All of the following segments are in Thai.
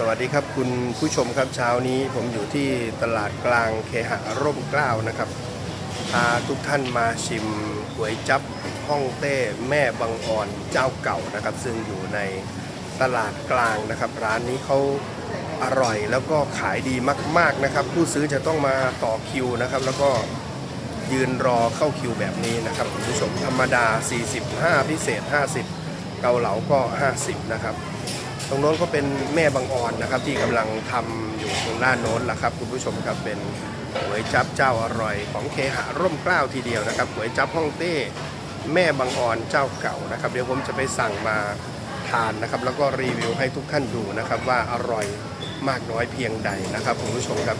สวัสดีครับคุณผู้ชมครับเช้านี้ผมอยู่ที่ตลาดกลางเคหะร่มเกล้านะครับพาทุกท่านมาชิมก๋วยจับฮ่องเต้แม่บางอ่อนเจ้าเก่านะครับ ซึ่งอยู่ในตลาดกลางนะครับ ร้านนี้เขาอร่อยแล้วก็ขายดีมาก ๆนะครับ ผู้ซื้อจะต้องมาต่อคิวนะครับ แล้วก็ยืนรอเข้าคิวแบบนี้นะครับคุณผู้ชมธรรมดา 45 พิเศษ 50 เกาเหลาก็ 50 นะครับ ตรงโน้นก็เป็นแม่บางอ่อนนะครับ ที่กำลังทำอยู่ตรงด้านโน้นแหละครับ คุณผู้ชมครับเป็นหวยจับเจ้าอร่อยของเคหะร่มเกล้าทีเดียวนะครับหวยจับฮ่องเต้แม่บางอ่อนเจ้าเก่านะครับ เดี๋ยวผมจะไปสั่งมาทานนะครับ แล้วก็รีวิวให้ทุกท่านดูนะครับว่าอร่อยมากน้อยเพียงใดนะครับคุณผู้ชมครับ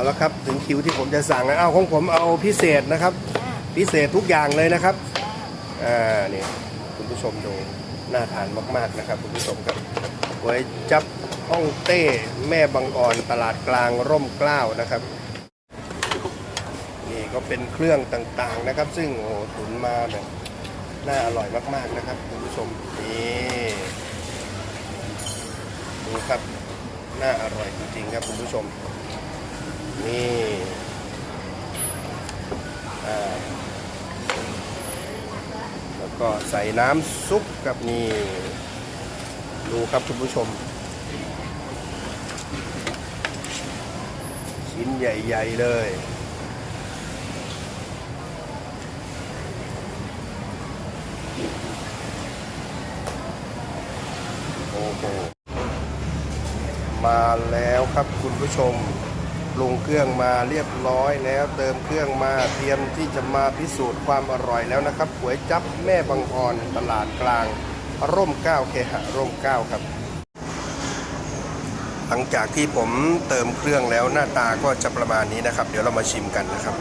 เอาละครับถึงคิวที่ผมจะสั่งนะเอาของผมเอาพิเศษนะครับ พิเศษทุกอย่างเลยนะครับอ่านี่คุณผู้ชมดูน่าทานมาก ๆนะครับ คุณผู้ชมครับก๋วยจับฮ่องเต้แม่บางอ่อนตลาดกลางร่มเกล้านะครับ นี่ก็เป็นเครื่องต่างๆนะครับ ซึ่งโอ้โหตุ๋นมาแบบน่าอร่อยมาก ๆนะครับ คุณผู้ชมนี่ดูครับน่าอร่อยจริงๆครับคุณผู้ชม นี่แล้วก็ใส่น้ำซุปกับนี่ดูครับคุณผู้ชม ชิ้นใหญ่ ๆ เลยโอ้โหมาแล้วครับคุณผู้ชม รุงเครื่องมาเรียบร้อยแล้วเติมเครื่องมาเตรียมที่จะมาพิสูจน์ความอร่อยแล้วนะครับก๋วยจับแม่บางอ่อนตลาดกลาง ร่มเก้าเคหะร่มเก้าครับ หลังจากที่ผมเติมเครื่องแล้วหน้าตาก็จะประมาณนี้นะครับ เดี๋ยวเรามาชิมกันนะครับ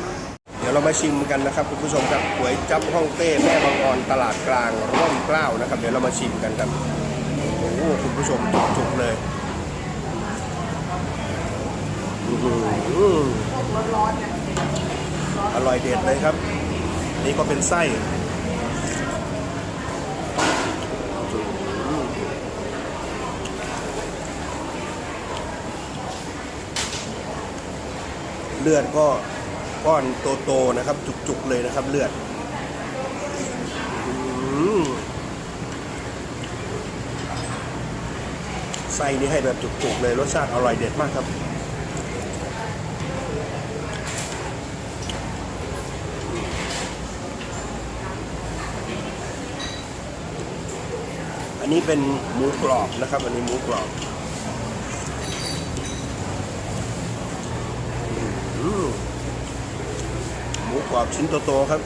เดี๋ยวเรามาชิมกันนะครับคุณผู้ชมครับก๋วยจับฮ่องเต้แม่บางออนตลาดกลาง ร่มเกล้านะครับ เดี๋ยวเรามาชิมกันครับโอ้โหคุณผู้ชมจุกๆเลย อร่อยเด็ดเลยครับ นี่ก็เป็นไส้เลือดก็ก้อนโตๆนะครับ จุกๆเลยนะครับ เลือดไส้นี่ให้แบบจุกๆเลยรสชาติอร่อยเด็ดมากครับ นนี้เป็นหมูกรอบนะครับ อันนี้หมูกรอบหมูกรอบชิ้นโตๆครับ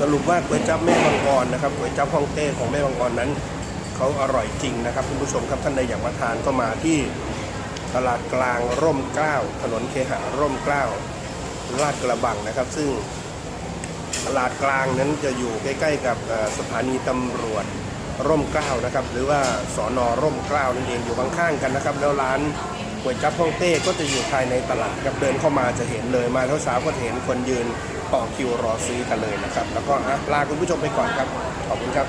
สรุปว่าก๋วยจั๊บแม่บางกรนะครับก๋วยจั๊บฮ่องเต้ของแม่บางกรนั้น เขาอร่อยจริงนะครับคุณผู้ชมครับท่านใดอยากมาทานก็มาที่ตลาดกลางร่มเกล้าถนนเคหะร่มเกล้าลาดกระบังนะครับ ซึ่งตลาดกลางนั้นจะอยู่ใกล้ ๆ กับสถานีตำรวจร่มเกล้านะครับ หรือว่าสอนอร่มเกล้านั่นเองอยู่ข้างๆกันนะครับ แล้วร้านก๋วยจั๊บฮ่องเต้ก็จะอยู่ภายในตลาดครับเดินเข้ามาจะเห็นเลยมาเช้าๆก็เห็นคนยืนต่อคิวรอซื้อกันเลยนะครับ แล้วก็ลาคุณผู้ชมไปก่อนครับขอบคุณครับ